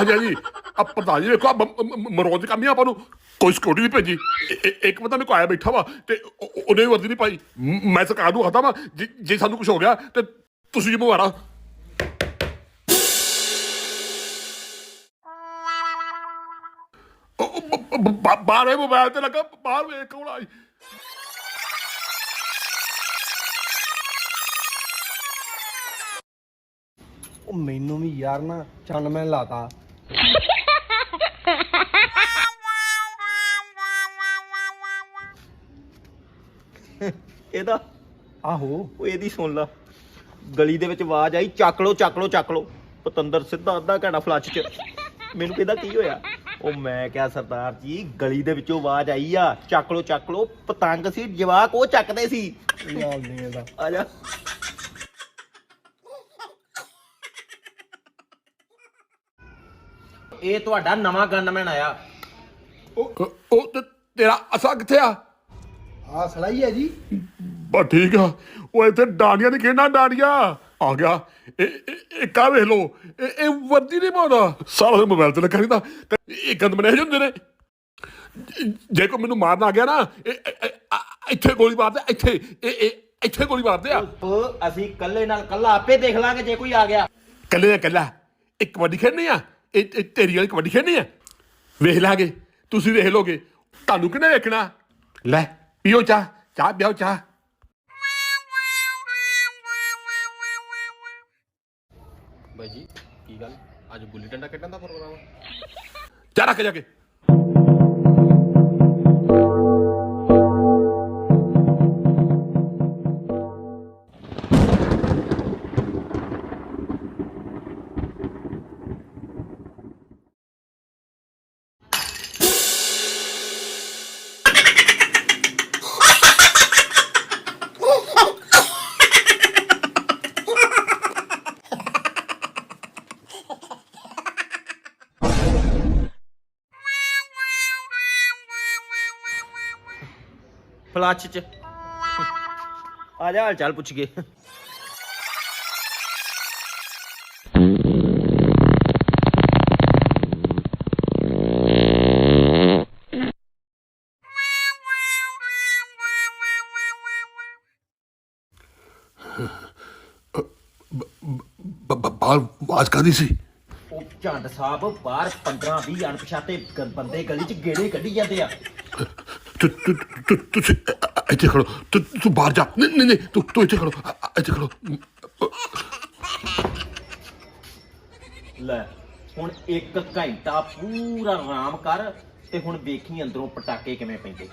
ਹਾਂਜੀ ਹਾਂਜੀ ਆ ਪ੍ਰਧਾਨ ਜੀ ਵੇਖੋ ਮਰੋਜ ਕੰਮੀ ਆਪਾਂ ਨੂੰ ਕੋਈ ਸਿਕਿਉਰਿਟੀ ਨਹੀਂ ਭੇਜੀ। ਇ- ਇੱਕ ਬੰਦਾ ਮੇਰੇ ਕੋ ਆਇਆ ਬੈਠਾ ਵਾ ਤੇ ਉਹ- ਉਹ- ਉਹਨੇ ਵੀ ਵਰਦੀ ਨਹੀਂ ਪਾਈ। ਮ- ਮੈਂ ਸਰਕਾਰ ਨੂੰ ਹੱਥਾਂ ਵਾ, ਜੇ ਜੇ ਸਾਨੂੰ ਕੁਝ ਹੋ ਗਿਆ ਤੇ ਤੁਸੀਂ ਜ਼ਿੰਮੇਵਾਰ ਆ ਉਹ- ਉਹ- ਉਹ- ਬਾ- ਬਾਹਰ ਇਹ ਮੋਬਾਈਲ ਤੇ ਲੱਗਾ, ਬਾਹਰ ਵੇਖ ਕੌਣ ਆਈ ਉਹ ਮੈਨੂੰ ਵੀ ਯਾਰ ਨਾ ਚੰਨ ਮੈਂ ਲਾਤਾ। ਇਹਦਾ ਆਹੋ। ਉਹ ਇਹਦੀ ਸੁਣ ਲਾ। ਗਲੀ ਦੇ ਵਿੱਚ ਆਵਾਜ਼ ਆਈ ਚੱਕ ਲੋ ਚੱਕ ਲੋ ਚੱਕ ਲੋ ਪਤੰਦਰ ਸਿੱਧਾ ਅੱਧਾ ਘੰਟਾ ਫਲੱਚ ਚ। ਮੈਨੂੰ ਕਹਿੰਦਾ ਕੀ ਹੋਇਆ? ਉਹ ਮੈਂ ਕਿਹਾ ਸਰਦਾਰ ਜੀ ਗਲੀ ਦੇ ਵਿੱਚੋਂ ਆਵਾਜ਼ ਆਈ ਆ। ਚੱਕ ਲੋ ਚੱਕ ਲੋ ਪਤੰਗ ਸੀ ਜਵਾਕ ਉਹ ਚੱਕਦੇ ਸੀ। ਆ ਜਾ। ਇਹ ਤੁਹਾਡਾ ਨਵਾਂ ਗਨਮੈਨ ਆਇਆ। ਉਹ ਉਹ ਤੇ ਤੇਰਾ ਅਸਾ ਕਿੱਥੇ ਆ? ਆ ਸਲਾਈ ਹੈ ਜੀ। ਬਸ ਠੀਕ ਆ। ਉਹ ਇੱਥੇ ਡਾਂਡੀਆਂ ਨਹੀਂ ਖੇਡਣਾ ਡਾਂਡੀਆਂ। ਆ ਗਿਆ। ਇਹ ਇਹ- ਇਹ ਕਾ ਵੇਖ ਲੋ ਇਹ ਇਹ ਵਰਦੀ ਨਹੀਂ ਪਾਉਂਦਾ। ਸਾਰਾ ਦਿਨ ਮੋਬਾਈਲ ਤੇ ਲੱਗਾ ਰਹਿੰਦਾ। ਤੇ ਇਹ ਗੰਦ ਮਨੇ ਹੁੰਦੇ ਨੇ। ਜੇ- ਜੇ ਕੋ ਮੈਨੂੰ ਮਾਰਨ ਆ ਗਿਆ ਨਾ ਇਹ- ਇਹ- ਇਹ- ਆ- ਇੱਥੇ ਗੋਲੀ ਮਾਰਦੇ ਇੱਥੇ। ਇਹ ਇਹ ਇੱਥੇ ਗੋਲੀ ਮਾਰਦੇ ਆ। ਉਹ ਅਸੀਂ ਕੱਲੇ ਨਾਲ ਕੱਲਾ ਆਪੇ ਦੇਖ ਲਾਂਗੇ ਜੇ ਕੋਈ ਆ ਗਿਆ। ਕੱਲੇ ਦਾ ਕੱਲਾ ਇੱਕ ਕਬੱਡੀ ਖੇਡਣੀ ਆ। ਇਹ ਇਹ ਤੇਰੀ ਵਾਲੀ ਕਬੱਡੀ ਖੇਡਣੀ ਆ? ਵੇਖ ਲਾਂਗੇ। ਤੁਸੀਂ ਵੇਖ ਲੋਗੇ। ਤੁਹਾਨੂੰ ਕਿਹਨੇ ਵੇਖਣਾ? ਲੈ ਪੀਓ ਚਾਹ। ਚਾਹ ਪਿਓ ਚਾਹ। ਬਾਈ ਜੀ ਕੀ ਗੱਲ? ਅੱਜ ਗੁੱਲੀ ਡੰਡਾ ਖੇਡਣ ਦਾ ਪ੍ਰੋਗਰਾਮ ਚਾਹ ਰੱਖ ਜਾ ਕੇ। ਫਲੱਚ ਚ ਆ ਜਾ ਹਾਲ ਚਾਲ ਪੁੱਛ ਗਏ ਬ- ਬ- ਬਾਹਰ ਆਵਾਜ਼ ਕਾਦੀ ਸੀ ਉਹ ਝੰਡ ਸਾਹਿਬ ਬਾਹਰ 15 20 ਅਣਪਛਾਤੇ ਗ- ਬੰਦੇ ਗਲੀ ਚ ਗੇੜੇ ਕੱਢੀ ਜਾਂਦੇ ਆ ਤੂੰ ਤੂੰ ਤੂੰ ਤੁਸੀਂ ਇੱਥੇ ਖੜੋ। ਤੂੰ ਤੂੰ ਬਾਹਰ ਜਾ। ਨਹੀਂ ਨਹੀਂ ਨਹੀਂ, ਤੂੰ ਤੂੰ ਇੱਥੇ ਖੜੋ। ਇੱਥੇ ਖੜੋ। ਲੈ, ਹੁਣ ਇੱਕ ਘੰਟਾ ਪੂਰਾ ਆਰਾਮ ਕਰ ਤੇ ਹੁਣ ਵੇਖੀ ਅੰਦਰੋਂ ਪਟਾਕੇ ਕਿਵੇਂ ਪੈਂਦੇ।